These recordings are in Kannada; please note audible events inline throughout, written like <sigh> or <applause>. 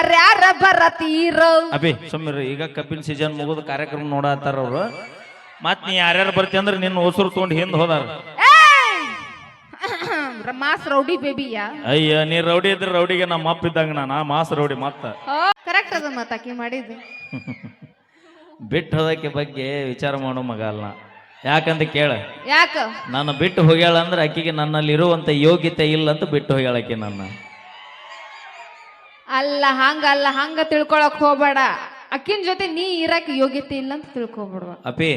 ಯಾರ್ಯಾರ ಬರತೀರೋ ಅಭಿ ಸುಮ್ಮನೆ ಈಗ ಕಪಿಲ್ ಸೀಸನ್ ಮುಗಿದ ಕಾರ್ಯಕ್ರಮ ನೋಡತ್ತಾರ ಅವ್ರು. ಮತ್ ನೀ ಯಾರ್ಯಾರು ಬರ್ತಿ ಅಂದ್ರೆ ನಿನ್ನ ಹೊಸರು ತೊಗೊಂಡು ಹಿಂದ್ ಹೋದಾರ! <clears throat> ಮಾಸ್ ರೌಡಿ ಬೇಬಿಯಾ ಅಯ್ಯ ನೀ ರೌಡಿ ಇದ್ರೆ ರೌಡಿಗೆ ನಮ್ಮ ಅಪ್ಪ ಇದ್ದಂಗ ನಾನು ಆ ಮಾಸ್ ರೌಡಿ ಮತ್ತ. ಕರೆಕ್ಟ್ ಅದ ಮತ್ತ ಆಕಿ ಮಾಡಿದ್ದು. <laughs> ಬಿಟ್ಟು ಹೋದಕ್ಕೆ ಬಗ್ಗೆ ವಿಚಾರ ಮಾಡೋ ಮಗ ಅಲ್ಲ. ಯಾಕಂತ ಕೇಳ. ಯಾಕ? ನಾನು ಬಿಟ್ಟು ಹೋಗ್ಯಾಳ ಅಂದ್ರೆ ಆಕಿಗೆ ನನ್ನಲ್ಲಿ ಇರುವಂತ ಯೋಗ್ಯತೆ ಇಲ್ಲ ಅಂತ ಬಿಟ್ಟು ಹೋಗ್ಯಾಳಕ್ಕೆ ನನ್ನ. ಅಲ್ಲ ಹಂಗ ಅಲ್ಲ ಹಂಗ ತಿಳ್ಕೊಳಕ್ ಹೋಗ್ಬೇಡ. ಅಕ್ಕಿನ ಜೊತೆ ನೀ ಇರಕ್ ಯೋಗ್ಯತೆ ಇಲ್ಲ ಅಂತ ತಿಳ್ಕೊಬಿಡ್ವ. ಅಪಿ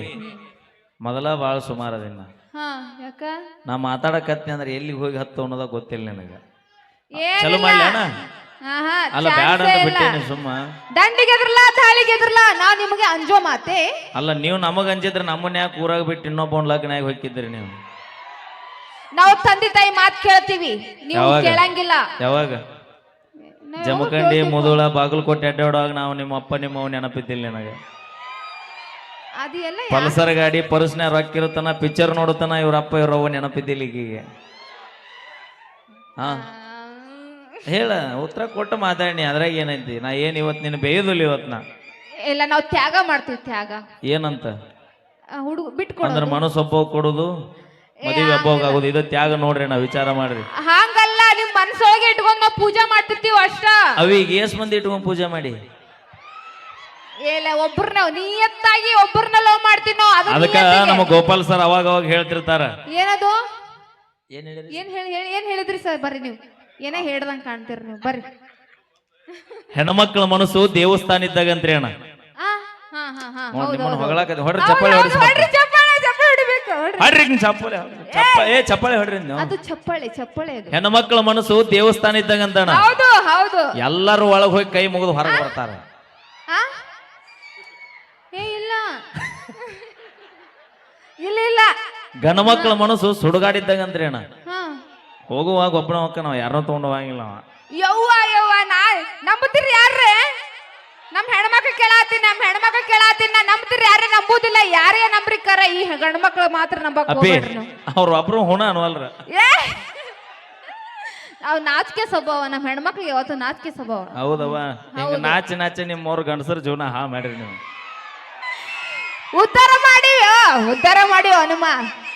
ಮೊದಲ ಭಾಳ ಸುಮಾರ ಅದಿನ್ನ. ಹಾ ಯಾಕ? ನಾ ಮಾತಾಡಕತ್ನಿ ಅಂದ್ರೆ ಎಲ್ಲಿಗೆ ಹೋಗಿ ಹತ್ತು ಅನ್ನೋದ ಗೊತ್ತಿಲ್ಲ ನಿನಗ. ಏನಿಲ್ಲ. ಚಲೋ ಆಹಾ, ಅಲ್ಲ ಬ್ಯಾಡ ಅಂತ ಇಲ್ಲ. ಬಿಟ್ಟೇನಿ ಸುಮ್ಮ. ದಂಡಿಗೆ ಎದ್ರಲ್ಲ ತಾಳಿಗೆ ಎದ್ರಲ್ಲ ನಾ ನಿಮಗೆ ಅಂಜೋ ಮಾತೆ. ಅಲ್ಲ ನೀವು ನಮಗ ಅಂಜಿದ್ರೆ ನಮ್ಮನ್ನ ಯಾಕೆ ಊರಾಗ ಬಿಟ್ಟು ಇನ್ನೊಬ್ಬ ಲಗ್ನಾಗ ಹೋಗಿದ್ರಿ ನೀವು? ನಾವು ತಂದೆ ತಾಯಿ ಮಾತು ಕೇಳ್ತೀವಿ. ನೀವು ಯಾವಾಗ? ಕೇಳಂಗಿಲ್ಲ. ಯಾವಾಗ? ಜಮಖಂಡಿ ಮುದುಳ ಬಾಗಲಕೋಟೆ ಅಡ್ಡಾಡುವಾಗ ನಾವು ನಿಮ್ಮ ಅಪ್ಪ ನಿಮ್ಮ ನೆನಪಿದ್ದಿಲ್ಲ ನನಗೆ. ಅದು ಎಲ್ಲ ಯಾ- ಪಲ್ಸರ್ ಗಾಡಿ ಪರ್ಸ್ನ ರೊಕ್ಕ ಇರುತ್ತಾನ ಪಿಕ್ಚರ್ ನೋಡುತ್ತಾನ ಇವ್ರ ಅಪ್ಪ ಇವ್ರ ಅವ್ವ ನೆನಪಿದ್ದಿಲ್ಲ ಈಗೀಗ. ಹಾ. ಹೇಳ ಉತ್ತರ ಕೊಟ್ಟು ಮಾತಾಡಿ ಅದ್ರಾಗ ಏನೈತಿ? ನಾ ಏನ್ ಇವತ್ತು ನಿನ್ನ ಬೇಯುದಿಲ್ಲ ಇವತ್ತು ನಾ. ಇಲ್ಲ ನಾವು ತ್ಯಾಗ ಮಾಡ್ತೀವಿ ತ್ಯಾಗ. ಏನಂತ? ಹುಡುಗ ಬಿಟ್ಕೊಡು ಅಂದ್ರೆ ಮನಸ್ಸು ಒಬ್ಬ ಕೊಡುದು ಮದುವೆ ಒಬ್ಬ ಆಗೋದು. ಇದು ತ್ಯಾಗ ನೋಡ್ರಿ ನಾ ವಿಚಾರ ಮಾಡ್ರಿ. ಹಂಗಲ್ಲ. ನಿಮ್ ಮನ್ಸೊಳಗೆ ಇಟ್ಕೊಂಡ್ ನಾವು ಪೂಜೆ ಮಾಡ್ತಿರ್ತೀವಿ ಅಷ್ಟ. ಅವೀಗ ಎಸ್ ಮಂದಿ ಇಟ್ಕೊಂಡ್ ಪೂಜೆ ಮಾಡಿ. ಏಲ ಒಬ್ಬರನ್ನ ನಿಯತ್ತಾಗಿ ಒಬ್ಬರನ್ನ ಲವ್ ಮಾಡ್ತೀನೋ ಅದು ಅದಕ್ಕ ನಿಯತ್ತಿಗೆ. ನಮ್ಮ ಗೋಪಾಲ್ ಸರ್ ಅವಾಗ ಅವಾಗ ಹೇಳ್ತಿರ್ತಾರ. ಏನದು? ಏನ್ ಹೇಳಿರಿ ಏನ್ ಹೇಳಿ ಹೇಳಿ- ಏನ್ ಹೇಳಿದ್ರಿ ಸರ್? ಬರ್ರಿ ನೀವು. ಏನೇ ಹೇಳ್ದಂಗ್ ಕಾಣ್ತೀರಿ ನೀವು? ಬರ್ರಿ. ಹೆಣ್ಮಕ್ಳ ಮನಸ್ಸು ದೇವಸ್ಥಾನ ಇದ್ದಾಗ ಅಣ್ಣ. ಆ, ಹಾ ಹಾ ಹಾ ನೋಡ್ ಹೌದು ನಿಮ್ಮನ್ನ ಹೌದು. ಹೊಗಳಾಕತ್ತಿ. ಹೊಡ್ರಿ ಹೌದು, ಚಪ್ಪಾಳೆ ಹೌದು, ಹೊಡ್ರಿ ಚಪ್ಪಾಳೆ ಚಪ್ಪಾಳೆ ಹೊಡ್ರಿ. ಹೊಡ್ರಿ ಚಪ್ಪಾಳೆ. ಹೊಡ್ರಿ. ಚಪ್ಪ- ಏ ಚಪ್ಪಳೆ ಹೊಡ್ರಿ ನೀವು ಅದು ಚಪ್ಪಳೆ ಚಪ್ಪಳೆ ಅದು. ಹೆಣ್ಮಕ್ಳ ಮನಸ್ಸು ದೇವಸ್ಥಾನ ಇದ್ದಂಗಂತಣ ಹೌದು ಹೌದು. ಎಲ್ಲರೂ ಒಳಗ್ ಹೋಗಿ ಕೈ ಮುಗಿದು ಹೊರಗೆ ಬರ್ತಾರ. ಆ? ಏ ಇಲ್ಲ. ಇಲ್ಲ ಇಲ್ಲ. ಗಂಡ್ಮಕ್ಳ ಮನಸ್ಸು ಸುಡುಗಾಡಿದ್ದಂಗಂತ್ರಿ ಅಣ್ಣ. ಹಾ. ಹೋಗುವಾಗ ಒಬ್ಬನ ಹೋಗ ನಾವು ಯಾರನ್ನೂ ತಗೊಂಡು ಹೋಗಂಗಿಲ್ಲ ಅವ. ಯವ್ವ ಯವ್ವ ನಾ ನಂಬುತ್ತೀರಿ ಯಾರ್ರೆ? ನಮ್ ಹೆಣ್ಮಕ್ಳು ಕೇಳಾತೀನಿ ನಮ್ಮ ಹೆಣ್ಮಕ್ಳು ಕೇಳಾತಿ ನಾ ನಂಬ್ತೀರಿ ಯಾರೇ ನಂಬುದಿಲ್ಲ ಯಾರೇ ನಂಬ್ರಿ ಕರ ಈ ಗಂಡ್ಮಕ್ಳು ಮಾತ್ರ ನಂಬಕ್ ಅಪ್ಪಿ ಹೋಗ್ಬೇಡ್ರಿ ನೀವು. ಅವ್ರ ಒಬ್ರು ಹುಣ ಅನ್ವಲ್ರ. ಏ! ಅವ್ ನಾಚಿಕೆ ಸ್ವಭಾವ ನಮ್ಮ ಹೆಣ್ಮಕ್ಳು ಯಾವತ್ತು ನಾಚಿಕೆ ಸ್ವಭಾವ. ಹೌದವ್ವ ಹಿಂಗ ನಾಚಿ ನಾಚಿ ನಿಮ್ಮವ್ರ ಗಂಡಸರ ಜೀವನ ಹಾ ಮಾಡ್ರಿ ನೀವು. ಉದ್ಧಾರ ಮಾಡಿ ಉದ್ಧಾರ ಮಾಡಿ ಹನುಮ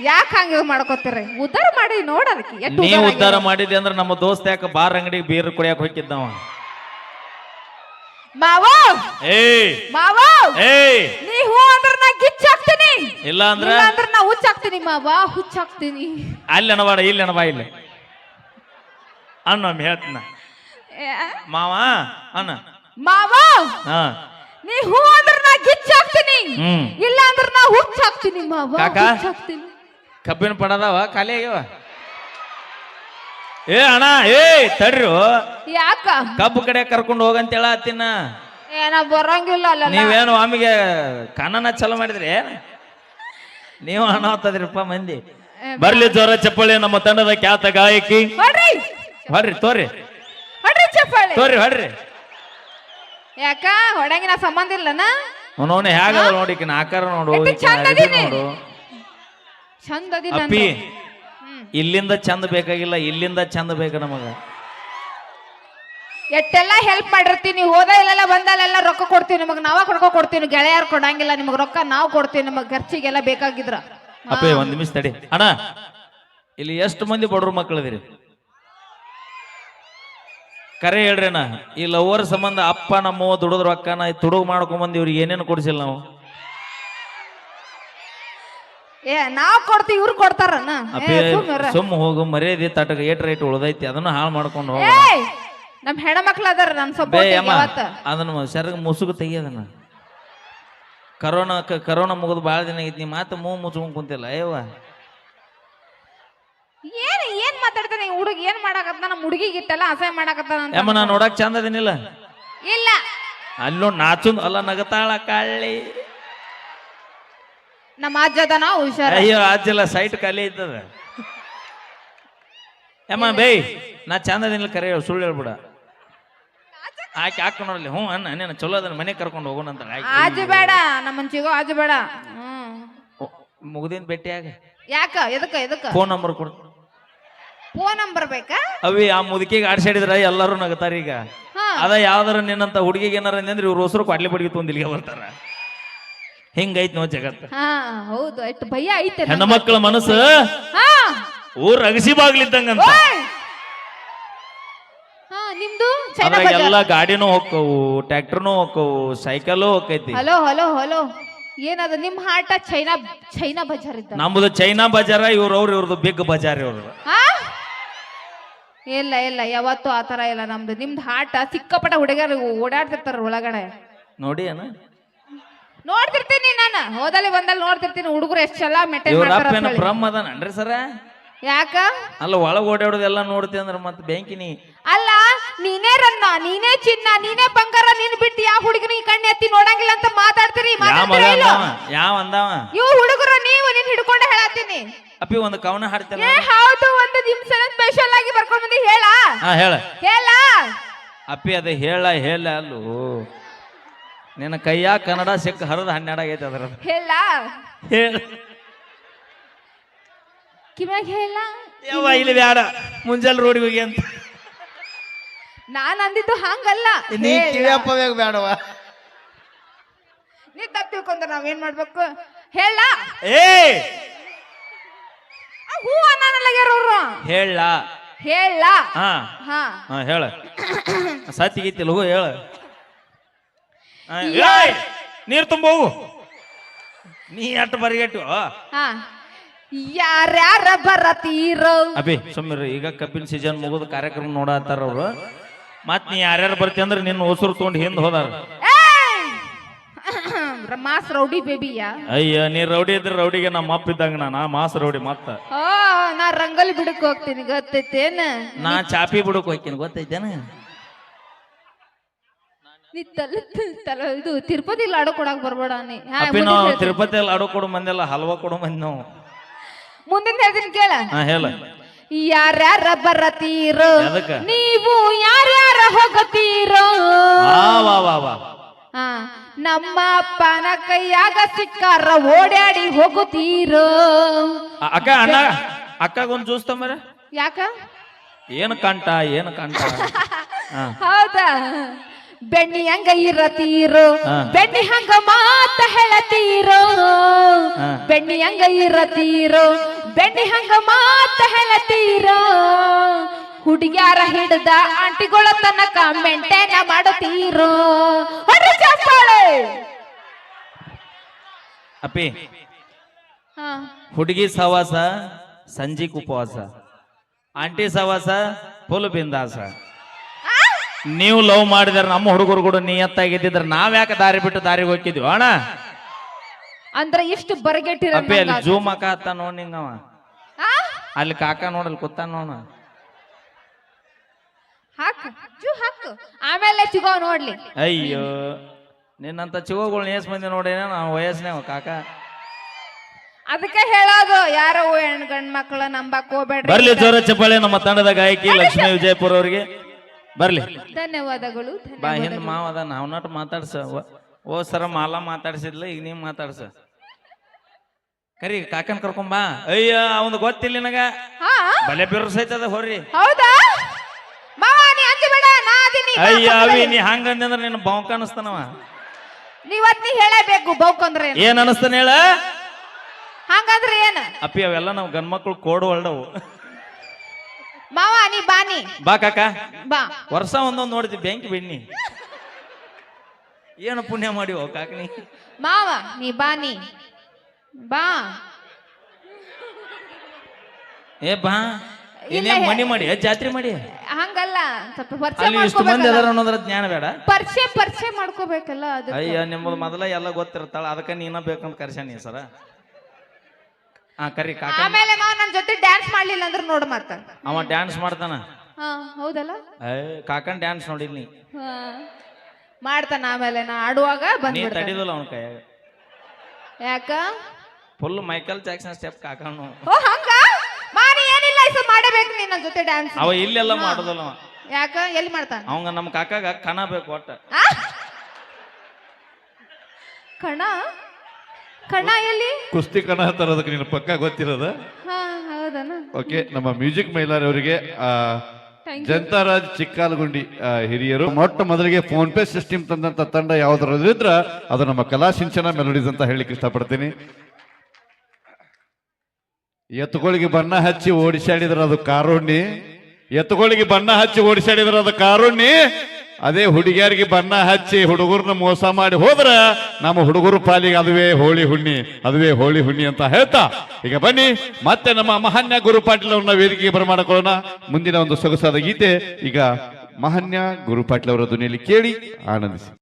ಯಾಕ ಹಂಗ ಮಾಡ್ಕೋತೀರಿ? ಉದ್ಧಾರ ಮಾಡಿ ನೋಡಿ ಎಷ್ಟು ನೀ ಉದ್ಧಾರ ಉದ್ಧಾರ ಮಾಡಿದ್ದೆ ಅಂದ್ರೆ ನಮ್ಮ ದೋಸ್ತ ಯಾಕ ಬಾರ್ ಅಂಗಡಿಗೆ ಬೀರ್ ಕುಡಿಯಕ್ ಹೋಗಿದ್ದವ ಮಾವೋ! ಏ ಮಾವ! ಏಯ್! ನೀ ಹೂ ಅಂದ್ರ ನಾ ಗಿಚ್ಚಾಕ್ತೀನಿ. ಇಲ್ಲ ಅಂದ್ರ? ಇಲ್ಲ ಅಂದ್ರ ನಾ ಹುಚ್ಚಾಕ್ತೀನಿ ಮಾವ ಹುಚ್ಚಾಕ್ತೀನಿ. ಅಲ್ಲಿ ಅನಬಾಡ ಇಲ್ಲಿ ಅನಬಾ ಇಲ್ಲಿ. ಅಣ್ಣ ಹೇಳ್ತೀನ. ಏ, ಮಾವ ಅಣ್ಣ. ಮಾವ! ಹಾ. ನೀ ಹೂ ಅಂದ್ರ ನಾ ಗಿಚ್ಚಾಕ್ತೀನಿ. ಹ್ಮ್. ಇಲ್ಲ ಅಂದ್ರ ನಾ ಹುಚ್ಚಾಕ್ತೀನಿ ಮಾವ ಕಾಕ? ಹುಚ್ಚಾಕ್ತೀನಿ. ಕಬ್ಬಿನ ಪಡದವ ಖಾಲಿ ಆಗ್ಯಾವ? ಏ ಅಣ್ಣ ಏ ತಡ್ರು. ಯಾಕ? ಕಬ್ಬು ಕಡೆ ಕರ್ಕೊಂಡು ಹೋಗಂತ ಹೇಳತ್ತಿನ ಏನ ಬರಂಗಿಲ್ಲ ಅಲ್ಲ ನೀವೇನು ಆಮಿಗೆ ಕನ್ನನ ಚಲೋ ಮಾಡಿದ್ರಿ? ಏನ್? ನೀವು ಹಣ ಹೊತ್ತದ್ರಿಪ್ಪ ಮಂದಿ ಬರ್ಲಿ ಜೋರ ಚಪ್ಪಳಿ ನಮ್ಮ ತಂಡದ ಖ್ಯಾತ ಗಾಯಕಿ. ಹೊಡ್ರಿ. ಹೊಡ್ರಿ ತೋರಿ. ಹೊಡ್ರಿ ಚಪ್ಪಾಳೆ ತೋರಿ ಹೊಡ್ರಿ. ಯಾಕ? ಹೊಡಂಗಿನ ಸಂಬಂಧ ಇಲ್ಲನ? ಅವನವನ ಹೇಗದ ನೋಡಿ ಆಕಾರ ನೋಡು ಚಂದ ನೋಡು. ಚಂದ ಹ್ಮ್. ಇಲ್ಲಿಂದ ಚಂದ ಬೇಕಾಗಿಲ್ಲ ಇಲ್ಲಿಂದ ಚಂದ ಬೇಕು ನಮಗ. ಎಷ್ಟೆಲ್ಲ ಹೆಲ್ಪ್ ಮಾಡಿರ್ತೀನಿ ಹೋದ ಇಲ್ಲೆಲ್ಲ ಬಂದಲ್ಲೆಲ್ಲ ರೊಕ್ಕ ಕೊಡ್ತೀವಿ ನಿಮಗೆ ನಾವ ಕೊಡ್ಕೊ ಕೊಡ್ತೀವಿ ಗೆಳೆಯರು ಕೊಡಂಗಿಲ್ಲ ನಿಮಗೆ ರೊಕ್ಕ ನಾವು ಕೊಡ್ತೀವಿ ನಿಮಗೆ ಖರ್ಚಿಗೆಲ್ಲ ಬೇಕಾಗಿದ್ರ. ಅಪ್ಪೇ ಒಂದ್ ನಿಮಿಷ ತಡಿ. ಅಣ್ಣ ಇಲ್ಲಿ ಎಷ್ಟು ಮಂದಿ ಬಡವ್ರ ಮಕ್ಕಳದಿರಿ ಕರೆ ಹೇಳ್ರಿ ಅಣ್ಣ ಈ ಲವರ್ ಸಂಬಂಧ ಅಪ್ಪ ನಮ್ಮವ್ವ ದುಡಿದ್ರ ರೊಕ್ಕನ ತುಡುಗ್ ಮಾಡ್ಕೊಂಡ್ ಬಂದ್ ಇವ್ರಿಗೆ ಏನೇನು ಕೊಡ್ಸಿಲ್ಲ ನಾವು? ಏ ನಾವು ಕೊಡ್ತೀವಿ ಇವ್ರು ಕೊಡ್ತಾರನ? ಸುಮ್ಮ ಹೋಗು ಮರ್ಯಾದೆ ತಟಕ ಏಟ್ ರೈಟ್ ಉಳ್ದೈತಿ ಅದನ್ನ ಹಾಳು ಮಾಡ್ಕೊಂಡು ಹೋಗ. ನಮ್ಮ ನಮ್ ಹೆಣ್ಮಕ್ಳು ಅದಾರ ನನ್ ಸಪೋರ್ಟ್ ಅದನ್ನ ಸೆರಗ ಮುಸುಗು ತೆಗಿಯೋದನ್ನ ಕರೋನಾ ಕರೋನಾ ಮುಗಿದು ಭಾಳ ದಿನ ಐತಿ ನೀ ಮಾತು ಮೂ ಮುಚ್ಕೊಂಡ್ ಕುಂತಿಲ್ಲ ಅಯ್ಯವ್ವ. ಏನ್ ಏನ್ ಮಾತಾಡ್ತಾನೆ ಹುಡುಗ? ಏನ್ ಮಾಡಾಕತ್ತ ನಮ್ಮ ಹುಡುಗಿಗೆ ಇಟ್ಟೆಲ್ಲ ಅಸಹ್ಯ ಮಾಡಾಕತ್ತಾನ ಯಮ್ಮ ನಾ ನೋಡಕ್ ಚಂದ ಅದಿನಿಲ್ಲ. ಇಲ್ಲ. ಅಲ್ಲೋ ನಾಚುಂದ್ ಅಲ್ಲ ನಗತಾಳ ಕಳ್ಳಿ. ನಮ್ಮ ಅಜ್ಜದನ ಹುಷಾರ. ಅಯ್ಯೋ ಅಜ್ಜಲ್ಲ ಸೈಟ್ ಖಾಲಿ ಇದ್ದದ. ಯಮ್ಮ ಬೈ ನಾ ಚಂದ ಅದಿನಿಲ್ಲ ಕರೆ ಹೇಳು, ಸುಳ್ಳು ಹೇಳ್ಬಿಡ. ಆಕೆ ಹಾಕ ನೋಡ್ಲಿ ಹ್ಞೂ ಅನ್ನ ನೀನು ಚಲೋ ಅದನ್ನ ಮನೆ ಕರ್ಕೊಂಡು ಹೋಗೋಣ ಅಂತ ಆಜು ಬೇಡ ನಮ್ಮ ಚಿಗೋ ಆಜು ಬೇಡ. ಹ್ಮ್. ಮುಗ್ದಿನ ಭೇಟಿಯಾಗ ಯಾಕ ಎದಕ್ಕ ಎದಕ್ಕ? ಫೋನ್ ನಂಬರ್ ಕೊಡು. ಫೋನ್ ನಂಬರ್ ಬೇಕಾ? ಅವಿ ಆ ಮುದುಕಿಗೆ ಆಡ್ಸಾಡಿದ್ರ ಎಲ್ಲರೂ ನಗತಾರ ಈಗ ಅದ ಯಾವ್ದಾರ ನಿನ್ನಂತ ಹುಡುಗಿಗೆ ಏನಾರ ಅಂದ್ರೆ ಇವ್ರ ಹೊಸರು ಕೊಡ್ಲಿ ಬಡಿಗೆ ತೊಂದಿಲ್ಗೆ ಬರ್ತಾರ. ಹಿಂಗೈತ್ ನೋ ಜಗತ್ತ ಹಾ ಹೌದು ಎಷ್ಟು ಭಯ ಐತೆ ನನ್ನ. ಹೆಣ್ಣು ಮಕ್ಕಳ ಮನಸ್ಸು ಹಾ. ಊರ್ ಅಗಸಿ ಬಾಗ್ಲಿದ್ದಂಗಂತ. ಓಯ್! ಹಾ ನಿಮ್ದು? ಚೈನಾ ಅದ್ರಾಗ ಬಜಾರ್? ಎಲ್ಲ ಗಾಡಿನೂ ಹೋಕ್ಕವು ಟ್ರ್ಯಾಕ್ಟರ್ನೂ ಹೋಕ್ಕವು ಸೈಕಲ್ ಹೋಕೈತಿ ಹಲೋ ಹಲೋ ಹಲೋ ಏನದ ನಿಮ್ ಹಾಟ ಚೈನಾ ಚೈನಾ ಬಜಾರ್ ಇದ್ದ? ನಮ್ದು ಚೈನಾ ಬಜಾರ ಇವ್ರವ್ರು ಇವ್ರದ್ದು ಬಿಗ್ ಬಜಾರ್ ಇವ್ರದ್ದು ಹಾ? ಇಲ್ಲ ಇಲ್ಲ ಯಾವತ್ತೂ ಆತರ ಇಲ್ಲ ನಮ್ದು. ನಿಮ್ದು ಹಾಟ ಸಿಕ್ಕಾಪಟ್ಟ ಹುಡುಗರು ಓಡಾಡ್ತಿರ್ತಾರ ಒಳಗಡೆ. ನೋಡಿ ಏನ ನೋಡ್ತಿರ್ತೀನಿ ನಾನು. ಹೋದಲ್ಲಿ ಬಂದಲ್ಲಿ ನೋಡ್ತಿರ್ತೀನಿ. ಹುಡುಗರು ಎಷ್ಟು ಚಲ ಮೆಟೆ ಇವ್ರ ಮಾಡ್ತಾರ ಅಪ್ಪೇನ ಅಂತ ಹೇಳಿ. ಬ್ರಹ್ಮ ಅದಾನನ್ರಿ ಸರ? ಯಾಕ? ಅಲ್ಲ ಒಳಗೆ ಓಡಾಡೋದೆಲ್ಲ ನೋಡ್ತಿ ಅಂದ್ರೆ ಮತ್ತೆ ಬ್ಯಾಂಕಿನಿ ಅಲ್ಲ ನೀನೇ ರನ್ನ ನೀನೇ ಚಿನ್ನ ನೀನೇ ಬಂಗಾರ ನೀನ್ ಬಿಟ್ಟು ಯಾವ ಹುಡುಗನ ಈ ಕಣ್ಣು ಎತ್ತಿ ನೋಡಂಗಿಲ್ಲ ಅಂತ ಮಾತಾಡ್ತೀರಿ? ಯಾವ ಮಗ ಮಾತಾಡ್ತೀರಾ ಇಲ್ಲೋ? ಅಂದಾವ? ಯಾವ ಅಂದಾವ? ಇವು ಹುಡುಗರು ನೀವು ನಿನ್ ಹಿಡ್ಕೊಂಡು ಹೇಳತ್ತೀನಿ. ಅಪ್ಪಿ ಒಂದು ಕವನ ಹಾಡ್ತೇನೆ ಏ ಹೌದು ಒಂದು ಸಲ ಸ್ಪೆಷಲ್ ಆಗಿ ಬರ್ಕೊಂಡ್ ಬಂದಿ ಹೇಳ. ಹಾ ಹೇಳ. ಹೇಳ. ಅಪ್ಪಿ ಅದ ಹೇಳ ಹೇಳ ಅಲ್ಲೂ ನಿನ್ನ ಕೈಯ ಕನ್ನಡ ಸಿಕ್ಕ ಹರಿದ ಹನ್ನೆರಡು ಆಗೈತೆ ಅದ್ರ ಹೇಳ. ಹೇಳ. ಕಿವ್ಯಾಗ ಹೇಳ? ಯವ್ವ ಇಲ್ಲಿ ಬ್ಯಾಡ. ಮುಂಜಾನೆ ರೋಡಿಗೆ ಹೋಗಿ ಅಂತ. ನಾನ್ ಅಂದಿದ್ದು ಹಂಗಲ್ಲ. ನೀ ಹೇಳ. ಕಿವಿಯಪ್ಪವ್ಯಾಗ ಬೇಡವ ನೀ ತಪ್ಪು ತಿಳ್ಕೊಂಡ್ರ ನಾವೇನ್ ಮಾಡ್ಬೇಕು? ಹೇಳ. ಏ! ಹೂ ಅನ್ನಲ್ಲಗ್ಯಾರವ್ರು ಹೇಳ. ಹೇಳ. ಹಾ. ಹಾ. ಹಾ ಹೇಳ. ಸತ್ತಿಗೆ ಹೋಗು ಹೇಳ. ಏಯ್! ನೀರ್ ತುಂಬವು ಹೋಗು ನೀ ಅಟ್ಟು ಬರಿಗೆಟ್ಟು. ಹಾ. ಯಾರ್ಯಾರ ಬರತೀರೋ? ಅಭಿ ಸುಮ್ಮಿರ ಈಗ ಕಬ್ಬಿನ ಸೀಸನ್ ಮುಗಿದ ಕಾರ್ಯಕ್ರಮ ನೋಡತ್ತಾರ ಅವರು. ಮತ್ ನೀ ಯಾರ್ಯಾರು ಬರ್ತಿ ಅಂದ್ರೆ ನಿನ್ನ ಹೊಸರು ತೊಗೊಂಡು ಹಿಂದ್ ಹೋದಾರ. ಏಯ್! ಮಾಸ್ ರೌಡಿ ಬೇಬಿಯ ಅಯ್ಯ ನೀ ರೌಡಿ ಇದ್ರೆ ರೌಡಿಗೆ ನಮ್ಮ ಅಪ್ಪ ಇದ್ದಂಗ ನಾ ಮಾಸ್ ರೌಡಿ ಮತ್ತ. ಓ ನಾ ರಂಗೋಲಿ ಬಿಡಕ್ ಹೋಗ್ತೀನಿ ಗೊತ್ತೈತೇನ? ನಾ ಚಾಪಿ ಬಿಡಕ್ ಹೋಗ್ತೀನಿ ಗೊತ್ತೈತೇನ? ನೀ ತಲೆ ತಲೆ ಇದು ತಿರುಪತಿ ಲಾಡು ಕೊಡಕ್ ಬರ್ಬೇಡ ನೀ. ಹಾ, ಅಪ್ಪಿ ಮುಂದಿನ್ ನಾವು ಹೇಳ್ತೀನಿ. ತಿರುಪತಿಯಲ್ಲಿ ಆಡೋ ಕೊಡು ಮಂದಿಲ್ಲ ಹಲ್ವಾ ಕೊಡು ಮಂದಿ ನಾವು. ಮುಂದಿನ ಹೇಳ್ತೀನಿ ಕೇಳ. ಹಾ ಹೇಳ. ಯಾರ್ಯಾರ ಬರತೀರೋ ಎದಕ್ಕ? ನೀವು ಯಾರ್ಯಾರ ಹೋಗತೀರೋ. ಆ ವಾ ವಾ ವಾ. ಹಾ ನಮ್ಮ ಅಪ್ಪನ ಕೈಯಾಗ ಸಿಕ್ಕಾರ ಓಡಾಡಿ ಹೋಗುತ್ತೀರೋ. ಅ- ಅಕ್ಕ ಅಣ್ಣ ಅಕ್ಕಗೊಂದು ಜ್ಯೂಸ್ ತಮ್ಮರ ಯಾಕ? ಏನು ಕಂಟ ಏನು ಕಂಟ <laughs> ಹಾ. ಹೌದಾ? ಬೆಣ್ಣಿ ಹಂಗ ಇರತೀರೋ. ಬೆಣ್ಣಿ ಹಂಗ ಮಾತ ಹೇಳತೀರೋ. ಬೆಣ್ಣಿ ಹಂಗ ಇರತೀರೋ? ಬೆಣ್ಣಿ ಹಂಗ ಮಾತ ಹೇಳತೀರೋ? ಹುಡುಗ್ಯಾರ ಹಿಡ್ದ ಆಂಟಿಗಳ ತನಕ ಮೆಂಟೇನ ಮಾಡತೀರೋ? ಅಪ್ಪಿ. ಹಾ. ಹುಡುಗಿ ಸವಾಸ ಸಂಜಿಕ್ ಉಪವಾಸ. ಆಂಟಿ ಸವಾಸ ಫುಲ್ ಬಿಂದಾಸ. ನೀವು ಲವ್ ಮಾಡಿದ್ರೆ ನಮ್ಮ ಹುಡುಗರು ಕೂಡ ನಿಯತ್ತಾಗಿದ್ದಿದ್ರೆ ನಾವ್ ಯಾಕೆ ದಾರಿ ಬಿಟ್ಟು ದಾರಿಗೆ ಹೋಗಿದ್ವಿ ಅಣ್ಣ. ಅಂದ್ರೆ ಇಷ್ಟು ಬರಗೆಟ್ಟಿರ ಅಪ್ಪಿ ಅಲ್ಲಿ ಜೂಮ್ ಅಕ್ಕ ಅತ್ತ ನೋಡ್ ನಿಂಗವ. ಅಲ್ಲಿ ಕಾಕ ನೋಡಲ್ ಕೂತ ನೋಡ. ಹಾಕು ಜೂ ಹಾಕು. ಆಮೇಲೆ ಸಿಗೋ ನೋಡ್ಲಿ. ಅಯ್ಯೋ ನಿನ್ನಂತ ಚಿಗೋಗಳು ಏಸ್ ಮಂದಿ ನೋಡೇನ ನಾವು ವಯಸ್ಸಿನಾವ ಕಾಕ? ಅದಕ್ಕೆ ಹೇಳೋದು ಯಾರೋ ಹೆಣ್ ಗಂಡ್ ಮಕ್ಕಳು ನಂಬಕ್ ಹೋಗ್ಬೇಡ್ರಿ ಬರ್ಲಿ ಜೋರ ಚಪ್ಪಾಳೆ ನಮ್ಮ ತಂಡದ ಗಾಯಕಿ ಲಕ್ಷ್ಮೀ ವಿಜಯಪುರ ಅವ್ರಿಗೆ. ಬರ್ಲಿ. ಧನ್ಯವಾದಗಳು ಬಾ ಹಿಂದ್ ಮಾವ ಅದ ನಾವ್ ನಟ್ ಮಾತಾಡ್ಸ. ಓ ಸರ ಮಾಲ ಮಾತಾಡ್ಸಿದ್ಲ ಈಗ ನೀವ್ ಮಾತಾಡ್ಸ. ಕರಿ ಕಾಕನ್ ಕರ್ಕೊಂಬಾ ಬಾ. ಅಯ್ಯ ಅವನ್ ಗೊತ್ತಿಲ್ಲ ನಿನಗ. ಹಾ? ಬಲೆ ಬಿರ್ಸೈತದ ಹೊರ್ರಿ ಹೌದಾ? ಮಾವ ನೀ ಅಂಜಬೇಡ ನಾ ಅದೀನಿ ಅಯ್ಯ ಅವಿ. ನೀ ಹಂಗಂದ್ರೆ ನಿನ್ನ ಬೌಕ ಅನಸ್ತಾನವ ನೀವತ್ ನೀ ಹೇಳಬೇಕು ಬೌಕಂದ್ರೆ ಏನು ಏನ್ ಅನಸ್ತಾನ ಹೇಳ? ಹಂಗಂದ್ರೆ ಏನ್? ಅಪ್ಪಿ ಅವೆಲ್ಲ ನಾವ್ ಗಂಡ್ಮಕ್ಳು ಕೋಡ್ ಹೊಲ್ಡವು ಮಾವ ನೀ ಬಾ ಕಾಕ. ಬಾ. ವರ್ಷ ಒಂದೊಂದು ನೋಡಿದ್ವಿ ಬೆಂಕಿ ಬಿಡ್ನಿ. ಏನು ಪುಣ್ಯ ಮಾಡಿವ ಕಾಕನಿ? ಮಾವ ನೀ ಬಾ ನೀ. ಬಾ. ಏ ಬಾ. ಮಣಿ ಇಲ್ಲ, ಮನಿ ಮಾಡಿ ಜಾತ್ರೆ ಮಾಡಿ? ಹಂಗಲ್ಲ ಸ್ವಲ್ಪ ಪರಿಚಯ ಅಲ್ಲಿ ಇಷ್ಟು ಮಂದಿ ಅದಾರ ಅನ್ನೋದ್ರ ಜ್ಞಾನ ಬೇಡ. ಪರಿಚಯ ಪರಿಚಯ ಮಾಡ್ಕೋಬೇಕಲ್ಲ ಅದು ಅಯ್ಯ ನಿಮ್ಮದು ಮೊದಲ ಎಲ್ಲ ಗೊತ್ತಿರ್ತಾಳ ಅದಕ್ಕೆ ನೀನ ಬೇಕಂತ ಕರ್ಸ್ಯಾನಿ ಸರ ಹಾ ಕರಿ ಕಾಕ. ಆಮೇಲೆ ಮಾವ ನನ್ ಜೊತೆ ಡ್ಯಾನ್ಸ್ ಮಾಡ್ಲಿಲ್ಲ ಅಂದ್ರೆ ನೋಡು ಮತ್ತ. ಅವ ಡ್ಯಾನ್ಸ್ ಮಾಡ್ತಾನ. ಹಾ ಹೌದಲ್ಲ? ಕಾಕನ್ ಡ್ಯಾನ್ಸ್ ನೋಡಿಲ್ ನೀ. ಹಾ. ಮಾಡ್ತಾನ ಆಮೇಲೆ ನಾ ಆಡುವಾಗ ನೀ ಬಂದ್ಬಿಡ್ತಾನೆ ತಡಿದಿಲ್ಲ ಅವನ ಕೈಯಾಗ. ಯಾಕ? ಫುಲ್ ಮೈಕಲ್ ಜಾಕ್ಸನ್ ಸ್ಟೆಪ್ ಕಾಕನು ಓ ಹಂಗ? ಮಾಡಿ ಏನಿಲ್ಲ ಇದು ಮಾಡಬೇಕು ನೀನ್ ನನ್ ಜೊತೆ ಡ್ಯಾನ್ಸ್ ಅವ ಇಲ್ಲೆಲ್ಲ ಮಾಡೋದಲ್ಲ ಅವ. ಯಾಕ? ಎಲ್ಲಿ ಮಾಡ್ತಾನ? ಅವಂಗ ನಮ್ಮ ಕಾಕಾಗ ಕಣ ಬೇಕು ಒಟ್ಟ. ಆ? ಕಣ? ಕಣ ಎಲ್ಲಿ? ಕುಸ್ತಿ ಕಣ ಅಂತಾರ ಅದಕ್ಕೆ ನೀನು ಪಕ್ಕ ಗೊತ್ತಿರೋದ? ಹಾ ಹೌದನ? ಓಕೆ ನಮ್ಮ ಮ್ಯೂಸಿಕ್ ಮೈಲಾರ್ ಅವರಿಗೆ you. ಜನತಾರಾಜ್ ಚಿಕ್ಕಾಲಗುಂಡಿ ಹಿರಿಯರು ಮೊಟ್ಟ ಮೊದಲಿಗೆ ಫೋನ್ ಪೇ ಸಿಸ್ಟಮ್ ತಂದಂತ ತಂಡ ಯಾವ್ದಾದ್ರು ಇದ್ರ ಅದು ನಮ್ಮ ಕಲಾ ಸಿಂಚನ ಮೆಲೋಡೀಸ್ ಅಂತ ಹೇಳಿಕ್ ಇಷ್ಟಪಡ್ತೀನಿ. ಎತ್ತುಗಳಿಗೆ ಬಣ್ಣ ಹಚ್ಚಿ ಓಡಿಸಾಡಿದ್ರ ಅದು ಕಾರುಣ್ಣಿ ಎತ್ತುಗಳಿಗೆ ಬಣ್ಣ ಹಚ್ಚಿ ಓಡಿಸಾಡಿದ್ರ ಅದು ಕಾರುಣ್ಣಿ ಅದೇ ಹುಡುಗಿಯರಿಗೆ ಬಣ್ಣ ಹಚ್ಚಿ ಹುಡುಗರನ್ನ ಮೋಸ ಮಾಡಿ ಹೋದ್ರ ನಮ್ಮ ಹುಡುಗರು ಪಾಲಿಗೆ ಅದುವೇ ಹೋಳಿ ಹುಣ್ಣಿ, ಅದುವೇ ಹೋಳಿ ಹುಣ್ಣಿ ಅಂತ ಹೇಳ್ತಾ. ಈಗ ಬನ್ನಿ, ಮತ್ತೆ ನಮ್ಮ ಮಹಾನ್ಯ ಗುರು ಪಾಟೀಲ್ ಅವ್ರನ್ನ ವೇದಿಕೆಗೆ ಬರಮಾಡಿಕೊಳ್ಳೋಣ. ಮುಂದಿನ ಒಂದು ಸೊಗಸಾದ ಗೀತೆ, ಈಗ ಮಹಾನ್ಯ ಗುರು ಪಾಟೀಲ್ ಅವರ ಧ್ವನಿಯಲ್ಲಿ ಕೇಳಿ ಆನಂದಿಸಿ.